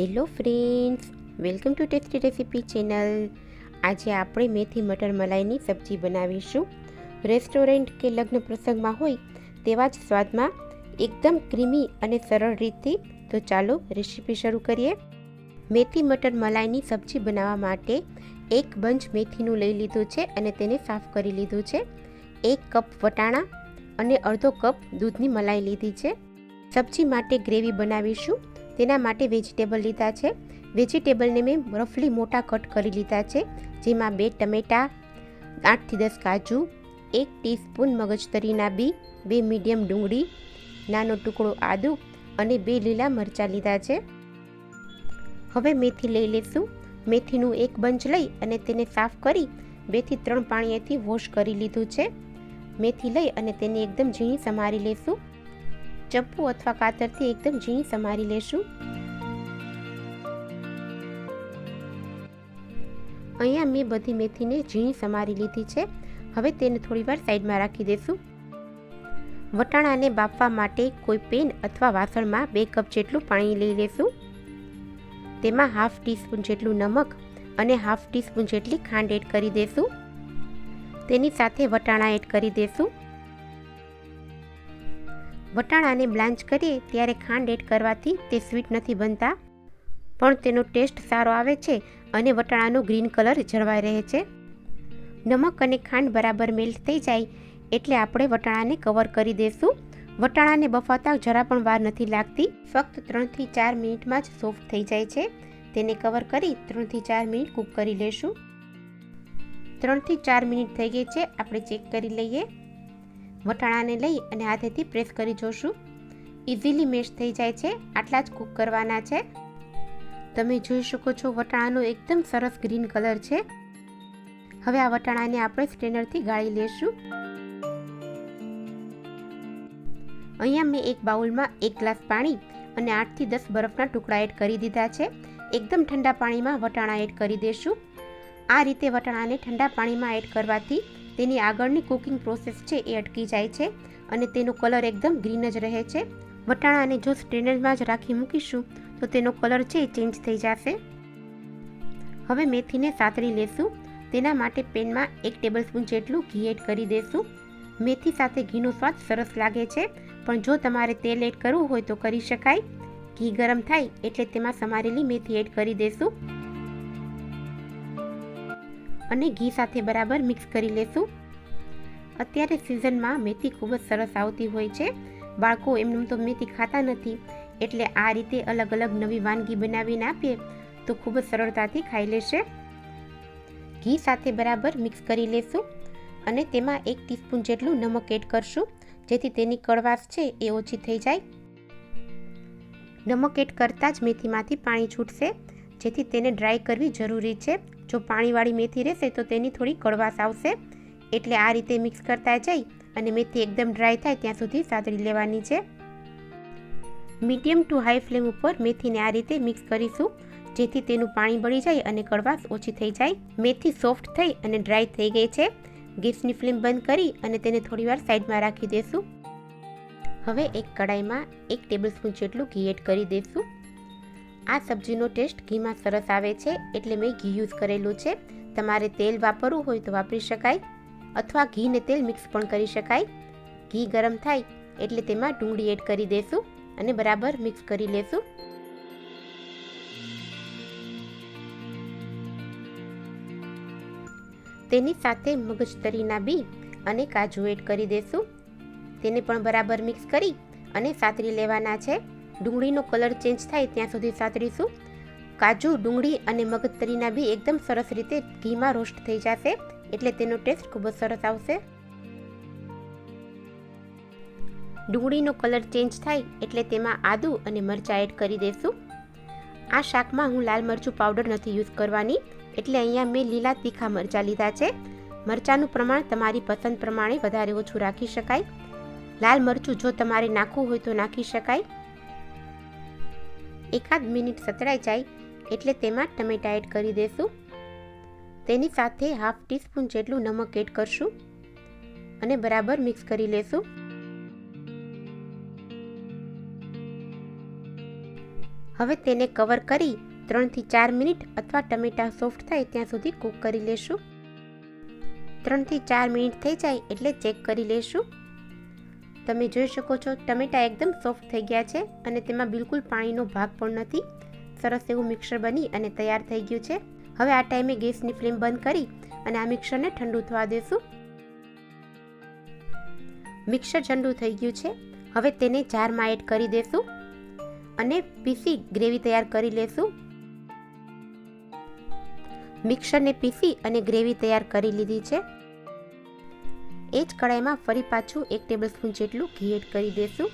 Hello friends, welcome to tasty recipe channel. આજે આપણે મેથી મટર મલાઈની સબ્જી બનાવીશું. રેસ્ટોરન્ટ કે લગ્ન પ્રસંગમાં હોય તેવા જ સ્વાદમાં એકદમ ક્રીમી અને સરળ રીતથી તો ચાલો રેસીપી શરૂ કરીએ. મેથી મટર મલાઈની સબ્જી બનાવવા માટે એક બંચ મેથીનું લઈ લીધું છે અને તેને સાફ કરી લીધું છે. એક કપ વટાણા અને અડધો કપ દૂધની મલાઈ લીધી છે. સબ્જી માટે ગ્રેવી બનાવીશું. તેના માટે વેજીટેબલ લીધા છે. વેજીટેબલને મેં રફલી મોટા કટ કરી લીધા છે, જેમાં બે ટમેટાં આઠથી દસ કાજુ, એક ટીસ્પૂન મગજતરીના બી, બે મીડિયમ ડુંગળી, નાનો ટુકડો આદુ અને બે લીલા મરચાં લીધા છે. હવે મેથી લઈ લેશું. મેથીનું એક બંચ લઈ અને તેને સાફ કરી બેથી ત્રણ પાણીએથી વોશ કરી લીધું છે. મેથી લઈ અને તેને એકદમ ઝીણી સમારી લેશું. ચપ્પુ અથવા કાતરથી એકદમ ઝીણી સમારી લેશું. અહીંયા મેં બધી મેથીને ઝીણી સમારી લીધી છે. હવે તેને થોડીવાર સાઈડમાં રાખી દેશું. વટાણાને બાફવા માટે કોઈ પેન અથવા વાસણમાં બે કપ જેટલું પાણી લઈ લેશું. તેમાં હાફ ટીસ્પૂન જેટલું નમક અને હાફ ટીસ્પૂન જેટલી ખાંડ એડ કરી દેશું. તેની સાથે વટાણા એડ કરી દેશું. વટાણાને બ્લાન્ચ કરીએ ત્યારે ખાંડ એડ કરવાથી તે સ્વીટ નથી બનતા. પણ તેનો ટેસ્ટ સારો આવે છે અને વટાણાનો ગ્રીન કલર જળવાઈ રહે છે. નમક અને ખાંડ બરાબર મેલ્ટ થઈ જાય એટલે આપણે વટાણાને કવર કરી દઈશું. વટાણાને બફાતા જરા પણ વાર નથી લાગતી. ફક્ત ત્રણથી ચાર મિનિટમાં જ સોફ્ટ થઈ જાય છે. તેને કવર કરી ત્રણથી ચાર મિનિટ કૂક કરી લેશું. ત્રણથી ચાર મિનિટ થઈ ગઈ છે. આપણે ચેક કરી લઈએ. વટાણાને લઈ અને હાથેથી પ્રેસ કરી જોશું. ઇઝીલી મેશ થઈ જાય છે, આટલા જ કૂક કરવાના છે. તમે જોઈ શકો છો વટાણાનો એકદમ સરસ ગ્રીન કલર છે. હવે આ વટાણાને આપણે સ્ટ્રેનરથી ગાળી લેશું. અહીંયા મેં એક બાઉલમાં એક ગ્લાસ પાણી અને આઠથી દસ બરફના ટુકડા એડ કરી દીધા છે. એકદમ ઠંડા પાણીમાં વટાણા એડ કરી દેશું. આ રીતે વટાણાને ઠંડા પાણીમાં એડ કરવાથી તેની આગળની કુકિંગ પ્રોસેસ છે એ અટકી જાય છે અને તેનો કલર એકદમ ગ્રીન જ રહે છે. વટાણાને જો સ્ટ્રેનરમાં જ રાખી મૂકીશું, તો તેનો કલર છે એ ચેન્જ થઈ જશે. હવે મેથીને સાતરી લેશું. તેના માટે પેનમાં એક ટેબલસ્પૂન જેટલું ઘી એડ કરી દેશું. મેથી સાથે ઘીનો સ્વાદ સરસ લાગે છે, પણ જો તમારે તેલ એડ કરવું હોય તો કરી શકાય. ઘી ગરમ થાય એટલે તેમાં સમારેલી મેથી એડ કરી દેશું. અને ઘી સાથે બરાબર મિક્સ કરી લેશું. અત્યારે સિઝનમાં મેથી ખૂબ જ સરસ આવતી હોય છે. બાળકો એમનું તો મેથી ખાતા નથી. એટલે આ રીતે અલગ અલગ નવી વાનગી બનાવીને આપીએ તો ખૂબ જ સરળતાથી ખાઈ લેશે. ઘી સાથે બરાબર મિક્સ કરી લેશું અને તેમાં એક ટીસ્પૂન જેટલું નમક એડ કરશું. જેથી તેની કડવાશ છે એ ઓછી થઈ જાય. નમક એડ કરતાં જ મેથીમાંથી પાણી છૂટશે. જેથી તેને ડ્રાય કરવી જરૂરી છે. જો પાણીવાળી મેથી રહેશે તો તેની થોડી કડવાશ આવશે. એટલે આ રીતે મિક્સ કરતા જઈ અને મેથી એકદમ ડ્રાય થાય ત્યાં સુધી સાતળી લેવાની છે. મીડિયમ ટુ હાઈ ફ્લેમ ઉપર મેથીને આ રીતે મિક્સ કરીશું, જેથી તેનું પાણી બળી જાય અને કડવાશ ઓછી થઈ જાય. મેથી સોફ્ટ થઈ અને ડ્રાય થઈ ગઈ છે. ગેસની ફ્લેમ બંધ કરી અને તેને થોડીવાર સાઈડમાં રાખી દઈશું હવે એક કડાઈમાં એક ટેબલસ્પૂન જેટલું ઘી એડ કરી દઈશું આ સબ્જીનો ટેસ્ટ ઘીમાં સરસ આવે છે એટલે મેં ઘી યુઝ કરેલું છે. તમારે તેલ વાપરવું હોય તો વાપરી શકાય અથવા ઘી ને તેલ મિક્સ પણ કરી શકાય. ઘી ગરમ થાય એટલે તેમાં ડુંગળી એડ કરી દેશું અને બરાબર મિક્સ કરી લેશું. તેની સાથે મગજતરીના બી અને કાજુ એડ કરી દેશું. તેને પણ બરાબર મિક્સ કરી અને સાતરી લેવાના છે. ડુંગળીનો કલર ચેન્જ થાય ત્યાં સુધી સાતરીશું. કાજુ, ડુંગળી અને મગજતરીના બી એકદમ સરસ રીતે ઘીમાં રોસ્ટ થઈ જશે. એટલે તેનો ટેસ્ટ ખૂબ જ સરસ આવશે. ડુંગળીનો કલર ચેન્જ થાય એટલે તેમાં આદું અને મરચાં એડ કરી દઈશું આ શાકમાં હું લાલ મરચું પાવડર નથી યુઝ કરવાની. એટલે અહીંયા મેં લીલા તીખા મરચાં લીધા છે. મરચાંનું પ્રમાણ તમારી પસંદ પ્રમાણે વધારે ઓછું રાખી શકાય. લાલ મરચું જો તમારે નાખવું હોય તો નાખી શકાય. એકાદ મિનિટ સતળાઈ જાય એટલે તેમાં ટમેટા એડ કરી દઈશું તેની સાથે હાફ ટીસ્પૂન જેટલું નમક એડ કરશું અને બરાબર મિક્સ કરી લેશું. હવે તેને કવર કરી ત્રણથી ચાર મિનિટ અથવા ટમેટાં સોફ્ટ થાય ત્યાં સુધી કૂક કરી લેશું. ત્રણથી ચાર મિનિટ થઈ જાય એટલે ચેક કરી લેશું. તમે જોઈ શકો છો, ટમેટાં એકદમ સોફ્ટ થઈ ગયા છે અને તેમાં બિલકુલ પાણીનો ભાગ પણ નથી. સરસ એવું મિક્સર બની અને તૈયાર થઈ ગયું છે. હવે આ ટાઈમે ગેસની ફ્લેમ બંધ કરી અને આ મિક્સરને ઠંડુ થવા દેશું. મિક્સર ઠંડુ થઈ ગયું છે. હવે તેને જારમાં એડ કરી દેશું અને પીસી ગ્રેવી તૈયાર કરી લેશું. મિક્સરને પીસી અને ગ્રેવી તૈયાર કરી લીધી છે. એ જ કડાઈમાં ફરી પાછું એક ટેબલસ્પૂન જેટલું ઘી એડ કરી દેશું.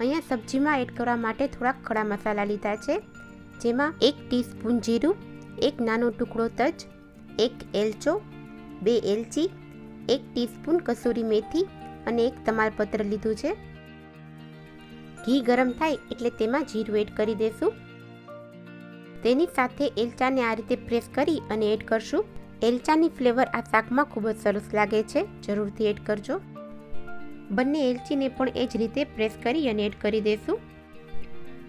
અહીંયા સબ્જીમાં એડ કરવા માટે થોડાક ખડા મસાલા લીધા છે, જેમાં એક ટીસ્પૂન જીરું, એક નાનો ટુકડો તજ, એક એલચો, બે એલચી, એક ટીસ્પૂન કસૂરી મેથી અને એક તમાલપત્ર લીધું છે. ઘી ગરમ થાય એટલે તેમાં જીરું એડ કરી દેશું. તેની સાથે એલચાને આ રીતે પ્રેસ કરી અને એડ કરશું. એલચાની ફ્લેવર આ શાકમાં ખૂબ જ સરસ લાગે છે. જરૂરથી એડ કરજો. બંને એલચીને પણ એ જ રીતે પ્રેસ કરી અને એડ કરી દઈશું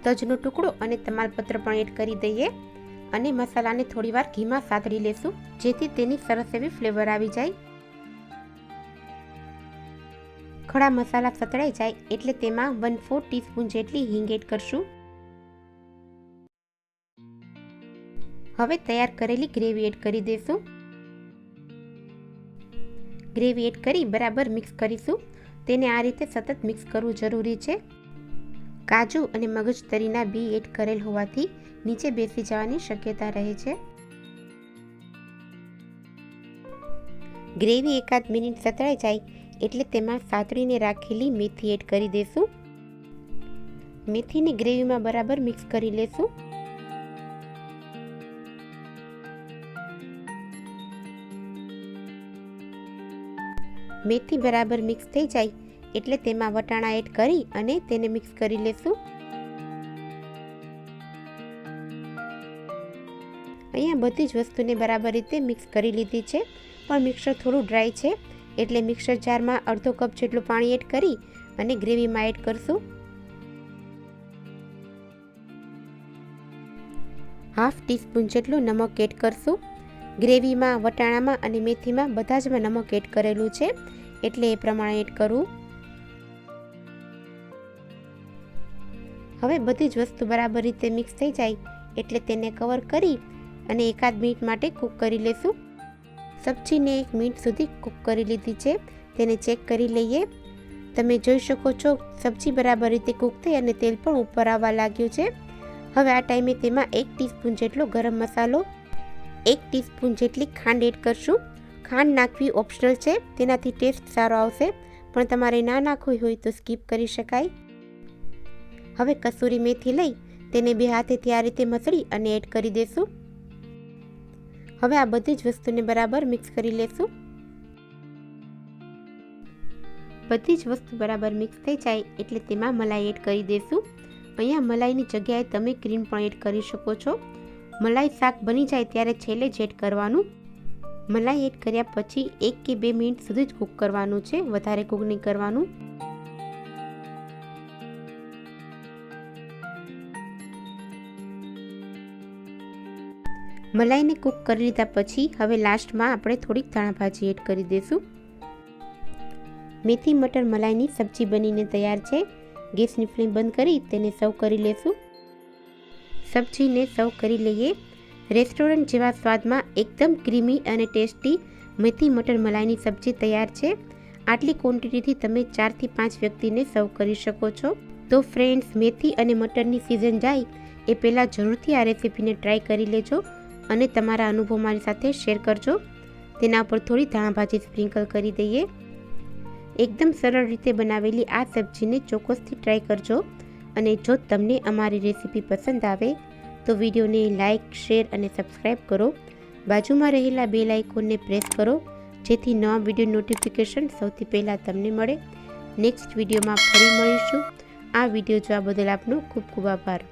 તજનો ટુકડો અને તમાલપત્ર પણ એડ કરી દઈએ અને મસાલાને થોડીવાર ઘીમાં સાતળી લેશું, જેથી તેની સરસ એવી ફ્લેવર આવી જાય. ખડા મસાલા સતળાઈ જાય એટલે તેમાં વન ફોર ટીસ્પૂન જેટલી હિંગ એડ કરશું. હવે તૈયાર કરેલી ગ્રેવી એડ કરી દઈશું ગ્રેવી એડ કરી બરાબર મિક્સ કરીશું. તેને આ રીતે સતત મિક્સ કરવું જરૂરી છે. કાજુ અને મગજતરીના બી એડ કરેલ હોવાથી નીચે બેસી જવાની શક્યતા રહે છે. ગ્રેવી એકાદ મિનિટ સતળાઈ જાય એટલે તેમાં સાતળીને રાખેલી મેથી એડ કરી દેશું. મેથીને ગ્રેવીમાં બરાબર મિક્સ કરી લેશું. મેથી બરાબર મિક્સ થઈ જાય એટલે તેમાં વટાણા એડ કરી અને તેને મિક્સ કરી લેશું. અહીંયા બધી જ વસ્તુને બરાબર રીતે મિક્સ કરી લીધી છે, પણ મિક્સર થોડું ડ્રાય છે, એટલે મિક્સર જારમાં અડધો કપ જેટલું પાણી એડ કરી અને ગ્રેવીમાં એડ કરશું. હાફ ટીસ્પૂન જેટલું નમક એડ કરશું. ગ્રેવીમાં, વટાણામાં અને મેથીમાં બધા જમાં નમક એડ કરેલું છે. એટલે એ પ્રમાણે એડ કરવું હવે બધી જ વસ્તુ બરાબર રીતે મિક્સ થઈ જાય એટલે તેને કવર કરી અને એકાદ મિનિટ માટે કૂક કરી લેશું. સબ્જીને એક મિનિટ સુધી કૂક કરી લીધી છે. તેને ચેક કરી લઈએ. તમે જોઈ શકો છો સબ્જી બરાબર રીતે કૂક થઈ અને તેલ પણ ઉપર આવવા લાગ્યું છે. હવે આ ટાઈમે તેમાં એક ટીસ્પૂન જેટલો ગરમ મસાલો એક ટીસ્પૂન જેટલી ખાંડ એડ કરશું. ખાંડ નાખવી ઓપ્શનલ છે, તેનાથી ટેસ્ટ સારો આવશે, પણ તમારે ના નાખવી હોય તો સ્કીપ કરી શકાય. હવે કસૂરી મેથી લઈ, તેને બે હાથેથી આ રીતે મસળી અને એડ કરી દેશું. હવે આ બધી જ વસ્તુને બરાબર મિક્સ કરી લેશું. બધી જ વસ્તુ બરાબર મિક્સ થઈ જાય એટલે તેમાં મલાઈ એડ કરી દેશું. અહીંયા મલાઈની જગ્યાએ તમે ક્રીમ પણ એડ કરી શકો છો. મલાઈ શાક બની જાય ત્યારે છેલ્લે જ એડ કરવાનું. મલાઈ એડ કર્યા પછી એક કે બે મિનિટ સુધી જ કૂક કરવાનું છે, વધારે કૂક નહીં કરવાનું. મલાઈને કૂક કરી લીધા પછી હવે લાસ્ટમાં આપણે થોડીક ધાણા ભાજી એડ કરી દઈશું. મેથી, મટર, મલાઈની સબ્જી બનીને તૈયાર છે. ગેસની ફ્લેમ બંધ કરી તેને સર્વ કરી લેશું. સબ્જીને સર્વ કરી લઈએ. રેસ્ટોરન્ટ જેવા સ્વાદમાં એકદમ ક્રીમી અને ટેસ્ટી મેથી મટર મલાઈની સબ્જી તૈયાર છે. આટલી ક્વોન્ટિટીથી તમે ચારથી પાંચ વ્યક્તિને સર્વ કરી શકો છો. તો ફ્રેન્ડ્સ મેથી અને મટરની સિઝન જાય એ પહેલાં જરૂરથી આ રેસીપીને ટ્રાય કરી લેજો અને તમારા અનુભવ મારી સાથે શેર કરજો. તેના પર થોડી ધાણાભાજી સ્પ્રિંકલ કરી દઈએ. એકદમ સરળ રીતે બનાવેલી આ સબ્જીને ચોક્કસથી ટ્રાય કરજો. અને જો તમને અમારી રેસીપી પસંદ આવે, તો વિડીયોને લાઇક, શેર અને સબસ્ક્રાઈબ કરો. બાજુમાં રહેલા બે લાઇકોનને પ્રેસ કરો, જેથી નવા વીડિયો નોટિફિકેશન સૌથી પહેલાં તમને મળે. નેક્સ્ટ વિડીયોમાં ફરી મળીશું. આ વીડિયો જોવા બદલ આપનો ખૂબ ખૂબ આભાર.